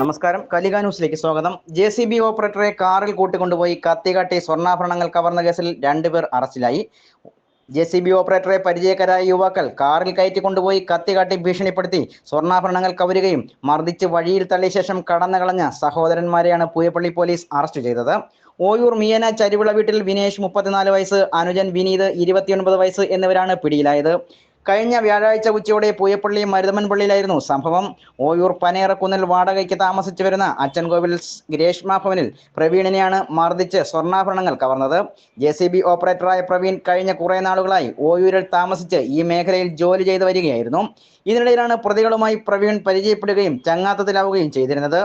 നമസ്കാരം. കലിക ന്യൂസിലേക്ക് സ്വാഗതം. ജെ സി ബി ഓപ്പറേറ്ററെ കാറിൽ കൂട്ടിക്കൊണ്ടുപോയി കത്തികാട്ടി സ്വർണാഭരണങ്ങൾ കവർന്ന കേസിൽ രണ്ടുപേർ അറസ്റ്റിലായി. ജെ സി ബി ഓപ്പറേറ്ററെ പരിചയക്കാരായ യുവാക്കൾ കാറിൽ കയറ്റി കൊണ്ടുപോയി കത്തികാട്ടി ഭീഷണിപ്പെടുത്തി സ്വർണാഭരണങ്ങൾ കവരുകയും മർദ്ദിച്ച് വഴിയിൽ തള്ളിയ ശേഷം കടന്നു കളഞ്ഞ സഹോദരന്മാരെയാണ് പൂയപ്പള്ളി പോലീസ് അറസ്റ്റ് ചെയ്തത്. ഓയൂർ മിയന ചരിവിള വീട്ടിൽ വിനേഷ് മുപ്പത്തിനാല് വയസ്സ് അനുജൻ വിനീത് ഇരുപത്തിയൊൻപത് വയസ്സ് എന്നിവരാണ് പിടിയിലായത്. കഴിഞ്ഞ വ്യാഴാഴ്ച ഉച്ചയോടെ പൂയപ്പള്ളി മരുതമൻപള്ളിയിലായിരുന്നു സംഭവം. ഓയൂർ പനേറക്കുന്നിൽ വാടകയ്ക്ക് താമസിച്ചു വരുന്ന അച്ചൻകോവിൽ ഗ്രേഷ്മ ഭവനിൽ പ്രവീണിനെയാണ് മർദ്ദിച്ച് സ്വർണാഭരണങ്ങൾ കവർന്നത്. ജെ സി ബി ഓപ്പറേറ്ററായ പ്രവീൺ കഴിഞ്ഞ കുറെ നാളുകളായി ഓയൂരിൽ താമസിച്ച് ഈ മേഖലയിൽ ജോലി ചെയ്തു വരികയായിരുന്നു. ഇതിനിടയിലാണ് പ്രതികളുമായി പ്രവീൺ പരിചയപ്പെടുകയും ചങ്ങാത്തത്തിലാവുകയും ചെയ്തിരുന്നത്.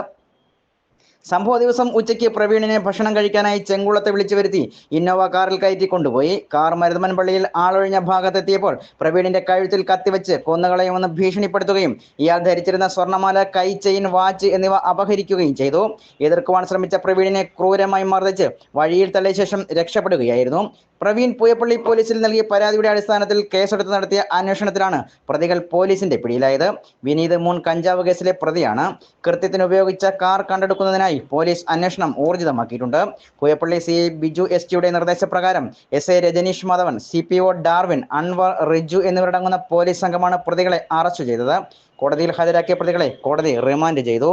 സംഭവ ദിവസം ഉച്ചയ്ക്ക് പ്രവീണിനെ ഭക്ഷണം കഴിക്കാനായി ചെങ്കുളത്തെ വിളിച്ചു വരുത്തി. ഇന്നോവ കാറിൽ കയറ്റി കൊണ്ടുപോയി കാർ മരുതമൻ പള്ളിയിൽ ആളൊഴിഞ്ഞ ഭാഗത്തെത്തിയപ്പോൾ പ്രവീണിന്റെ കഴുത്തിൽ കത്തിവെച്ച് കൊന്നുകളയുമെന്ന് ഭീഷണിപ്പെടുത്തുകയും ഇയാൾ ധരിച്ചിരുന്ന സ്വർണമാല കൈ ചെയിൻ വാച്ച് എന്നിവ അപഹരിക്കുകയും ചെയ്തു. എതിർക്കുവാൻ ശ്രമിച്ച പ്രവീണിനെ ക്രൂരമായി മർദ്ദിച്ച് വഴിയിൽ തള്ളിയ ശേഷം രക്ഷപ്പെടുകയായിരുന്നു. പ്രവീൺ പൂയപ്പള്ളി പോലീസിൽ നൽകിയ പരാതിയുടെ അടിസ്ഥാനത്തിൽ കേസെടുത്ത് നടത്തിയ അന്വേഷണത്തിലാണ് പ്രതികൾ പോലീസിന്റെ പിടിയിലായത്. വിനീത് മൂൺ കഞ്ചാവ് കേസിലെ പ്രതിയാണ്. കൃത്യത്തിന് ഉപയോഗിച്ച കാർ കണ്ടെടുക്കുന്നതിനായി പോലീസ് അന്വേഷണം ഊർജിതമാക്കിയിട്ടുണ്ട്. പൂയപ്പള്ളി സി ബിജു എസ് ടിയുടെ നിർദ്ദേശപ്രകാരം S A Rajaneesh Madhavan C P O Darwin Anwar Riju എന്നിവരടങ്ങുന്ന പോലീസ് സംഘമാണ് പ്രതികളെ അറസ്റ്റ് ചെയ്തത്. കോടതിയിൽ ഹാജരാക്കിയ പ്രതികളെ കോടതി റിമാൻഡ് ചെയ്തു.